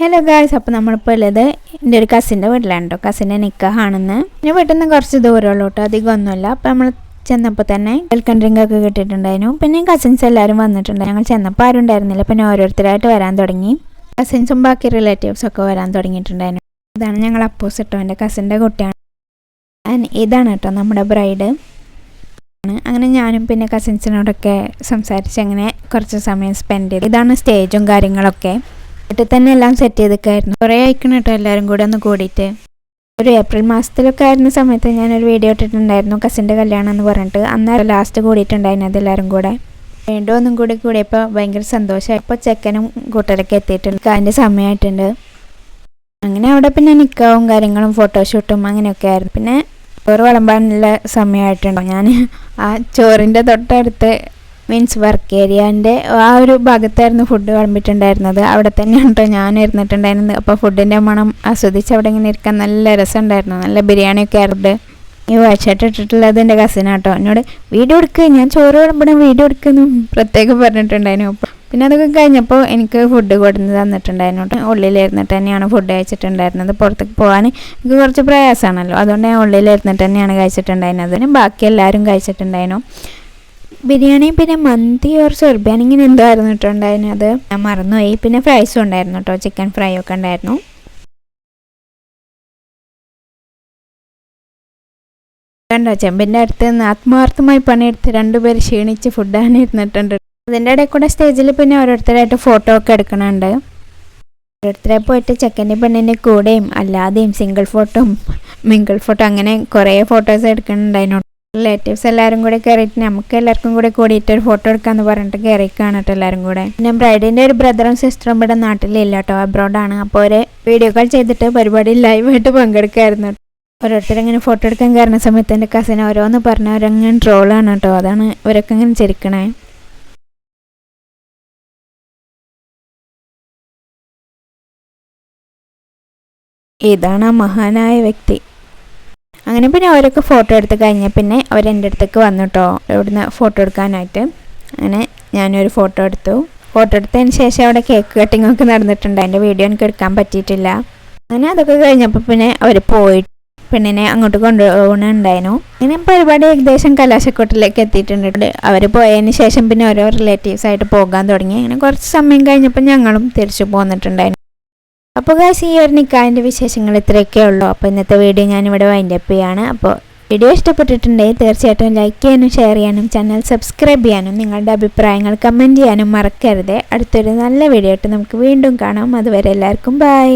Hello guys അപ്പോൾ നമ്മളിപ്പോൾ ഉള്ളത് എന്റെ ഒരു കസിന്റെ വീട്ടിലാണ് കേട്ടോ കസിന്റെ നിൽക്കാണെന്ന് പിന്നെ വീട്ടിൽ നിന്ന് കുറച്ച് ദൂരമുള്ളൂ കേട്ടോ അധികം ഒന്നുമില്ല. അപ്പോൾ നമ്മൾ ചെന്നപ്പോൾ തന്നെ വെൽക്കം ഡ്രിങ്ക് ഒക്കെ കിട്ടിയിട്ടുണ്ടായിരുന്നു. പിന്നെ കസിൻസ് എല്ലാവരും വന്നിട്ടുണ്ട്. ഞങ്ങൾ ചെന്നപ്പോൾ ആരും ഉണ്ടായിരുന്നില്ല. പിന്നെ ഓരോരുത്തരായിട്ട് വരാൻ തുടങ്ങി. കസിൻസും ബാക്കി റിലേറ്റീവ്സ് ഒക്കെ വരാൻ തുടങ്ങിയിട്ടുണ്ടായിരുന്നു. ഇതാണ് ഞങ്ങൾ അപ്പോസിട്ടോ എന്റെ കസിന്റെ കുട്ടിയാണ്. ഇതാണ് കേട്ടോ നമ്മുടെ ബ്രൈഡ് അങ്ങനെ ഞാനും പിന്നെ കസിൻസിനോടൊക്കെ സംസാരിച്ച് അങ്ങനെ കുറച്ച് സമയം സ്പെൻഡ് ചെയ്തു. ഇതാണ് സ്റ്റേജും കാര്യങ്ങളൊക്കെ. വീട്ടിൽ തന്നെ എല്ലാം സെറ്റ് ചെയ്തൊക്കെയായിരുന്നു കുറേ അയക്കണം കേട്ടോ എല്ലാവരും കൂടെ ഒന്ന് കൂടിയിട്ട്. ഒരു ഏപ്രിൽ മാസത്തിലൊക്കെ ആയിരുന്ന സമയത്ത് ഞാനൊരു വീഡിയോ ഇട്ടിട്ടുണ്ടായിരുന്നു കസിന്റെ കല്യാണം എന്ന് പറഞ്ഞിട്ട്. അന്നേരം ലാസ്റ്റ് കൂടിയിട്ടുണ്ടായിരുന്നു അതെല്ലാവരും കൂടെ. വീണ്ടും ഒന്നും കൂടി കൂടിയപ്പോൾ ഭയങ്കര സന്തോഷമായി ഇപ്പോൾ ചെക്കനും കൂട്ടരൊക്കെ എത്തിയിട്ടുണ്ട്. അതിന്റെ സമയമായിട്ടുണ്ട് അങ്ങനെ അവിടെ പിന്നെ നിൽക്കാവും കാര്യങ്ങളും ഫോട്ടോഷൂട്ടും അങ്ങനെയൊക്കെ ആയിരുന്നു. പിന്നെ ചോറ് വിളമ്പാനുള്ള സമയമായിട്ടുണ്ടോ. ഞാൻ ആ ചോറിന്റെ തൊട്ടടുത്ത് മീൻസ് വർക്ക് ഏരിയന്റെ ആ ഒരു ഭാഗത്തായിരുന്നു ഫുഡ് വിളമ്പിട്ടുണ്ടായിരുന്നത്. അവിടെ തന്നെയാണ് കേട്ടോ ഞാൻ ഇരുന്നിട്ടുണ്ടായിരുന്നത്. അപ്പോൾ ഫുഡിന്റെ മണം ആസ്വദിച്ച് അവിടെ ഇങ്ങനെ ഇരിക്കാൻ നല്ല രസമുണ്ടായിരുന്നു. നല്ല ബിരിയാണിയൊക്കെ ആയിരുന്നു. ഈ വാച്ചായിട്ട് ഇട്ടിട്ടുള്ളത് എന്റെ കസിനാട്ടോ എന്നോട് വീഡിയോ എടുക്കുക ഞാൻ ചോറ് വിളമ്പണം. വീഡിയോ എടുക്കുന്നു പ്രത്യേകം പറഞ്ഞിട്ടുണ്ടായിരുന്നു. പിന്നെ അതൊക്കെ കഴിഞ്ഞപ്പോൾ എനിക്ക് ഫുഡ് കൊടുന്ന് തന്നിട്ടുണ്ടായിരുന്നു ഉള്ളിലിരുന്നിട്ട് തന്നെയാണ് ഫുഡ് കഴിച്ചിട്ടുണ്ടായിരുന്നത്. പുറത്തേക്ക് പോകാൻ എനിക്ക് കുറച്ച് പ്രയാസമാണല്ലോ. അതുകൊണ്ട് ഞാൻ ഉള്ളിലിരുന്നിട്ട് തന്നെയാണ് കഴിച്ചിട്ടുണ്ടായിരുന്നത്. ബാക്കി എല്ലാവരും കഴിച്ചിട്ടുണ്ടായിരുന്നു. ബിരിയാണി പിന്നെ മന്തി ഓർ സെർബിയാൻ ഇങ്ങനെ എന്തോ ആയിരുന്നു കേട്ടോ ഞാൻ മറന്നുപോയി. പിന്നെ ഫ്രൈസും ഉണ്ടായിരുന്നു കേട്ടോ ചിക്കൻ ഫ്രൈ ഒക്കെ ഉണ്ടായിരുന്നു. കണ്ടോ? ചെമ്പിന്റെ അടുത്ത് നിന്ന് ആത്മാർത്ഥമായി പണിയെടുത്ത് രണ്ടുപേർ ക്ഷീണിച്ച് ഫുഡാണ് ഇരുന്നിട്ടുണ്ട്. അതിന്റെ ഇടയിൽ കൂടെ സ്റ്റേജിൽ പിന്നെ ഓരോരുത്തരായിട്ട് ഫോട്ടോ ഒക്കെ എടുക്കണുണ്ട്. ഓരോരുത്തരെ പോയിട്ട് ചെക്കന്റെ പെണ്ണിന്റെ കൂടെയും അല്ലാതെയും സിംഗിൾ ഫോട്ടോയും മിങ്കിൾ ഫോട്ടോ അങ്ങനെ കുറേ ഫോട്ടോസ് എടുക്കുന്നുണ്ടായിരുന്നു റിലേറ്റീവ്സ് എല്ലാവരും കൂടെ കയറിയിട്ട് നമുക്ക് എല്ലാവർക്കും കൂടെ കൂടിയിട്ട് ഒരു ഫോട്ടോ എടുക്കാന്ന് പറഞ്ഞിട്ട് കയറിക്കാണ് കേട്ടോ എല്ലാവരും കൂടെ. പിന്നെ ബ്രൈഡിന്റെ ഒരു ബ്രദറും സിസ്റ്ററും ഇവിടെ നാട്ടിലില്ല കേട്ടോ അബ്രോഡാണ് അപ്പോൾ ഒരു വീഡിയോ കോൾ ചെയ്തിട്ട് പരിപാടി ലൈവായിട്ട് പങ്കെടുക്കായിരുന്നു ഓരോരുത്തർ ഇങ്ങനെ ഫോട്ടോ എടുക്കാൻ കയറുന്ന സമയത്ത് എന്റെ കസിൻ ഓരോന്ന് പറഞ്ഞ അവരങ്ങനെ ട്രോളാണ് കേട്ടോ. അതാണ് ഇവരൊക്കെ ഇങ്ങനെ ചിരിക്കണേ. ഇതാണ് മഹാനായ വ്യക്തി. അങ്ങനെ പിന്നെ അവരൊക്കെ ഫോട്ടോ എടുത്ത് കഴിഞ്ഞ പിന്നെ അവർ എന്റെ അടുത്തേക്ക് വന്നു കേട്ടോ ഇവിടുന്ന് ഫോട്ടോ എടുക്കാനായിട്ട്. അങ്ങനെ ഞാനൊരു ഫോട്ടോ എടുത്തു. ഫോട്ടോ എടുത്തതിന് ശേഷം അവിടെ കേക്ക് കട്ടിംഗ് ഒക്കെ നടന്നിട്ടുണ്ട്. അതിന്റെ വീഡിയോ എനിക്ക് എടുക്കാൻ പറ്റിയിട്ടില്ല. അങ്ങനെ അതൊക്കെ കഴിഞ്ഞപ്പോൾ പിന്നെ അവർ പോയി. പെണ്ണിനെ അങ്ങോട്ട് കൊണ്ടുപോകണുണ്ടായിരുന്നു. അങ്ങനെ പരിപാടി ഏകദേശം കലാശക്കൊട്ടിലേക്ക് എത്തിയിട്ടുണ്ട്. അവർ പോയതിന് ശേഷം പിന്നെ ഓരോ റിലേറ്റീവ്സ് ആയിട്ട് പോകാൻ തുടങ്ങി. അങ്ങനെ കുറച്ച് സമയം കഴിഞ്ഞപ്പോൾ ഞങ്ങളും തിരിച്ചു പോന്നിട്ടുണ്ടായിരുന്നു. അപ്പോൾ ഗായ്സ് ഈ ഒരു നിക്കാതിന്റെ വിശേഷങ്ങൾ ഇത്രയൊക്കെ ഉള്ളൂ. അപ്പോൾ ഇന്നത്തെ വീഡിയോ ഞാനിവിടെ വൈൻഡ് അപ്പ് ചെയ്യാണ്. അപ്പോൾ വീഡിയോ ഇഷ്ടപ്പെട്ടിട്ടുണ്ടെങ്കിൽ തീർച്ചയായിട്ടും ലൈക്ക് ചെയ്യാനും ഷെയർ ചെയ്യാനും ചാനൽ സബ്സ്ക്രൈബ് ചെയ്യാനും നിങ്ങളുടെ അഭിപ്രായങ്ങൾ കമന്റ് ചെയ്യാനും മറക്കരുത്. അടുത്തൊരു നല്ല വീഡിയോ ആയിട്ട് നമുക്ക് വീണ്ടും കാണാം. അതുവരെ എല്ലാവർക്കും ബൈ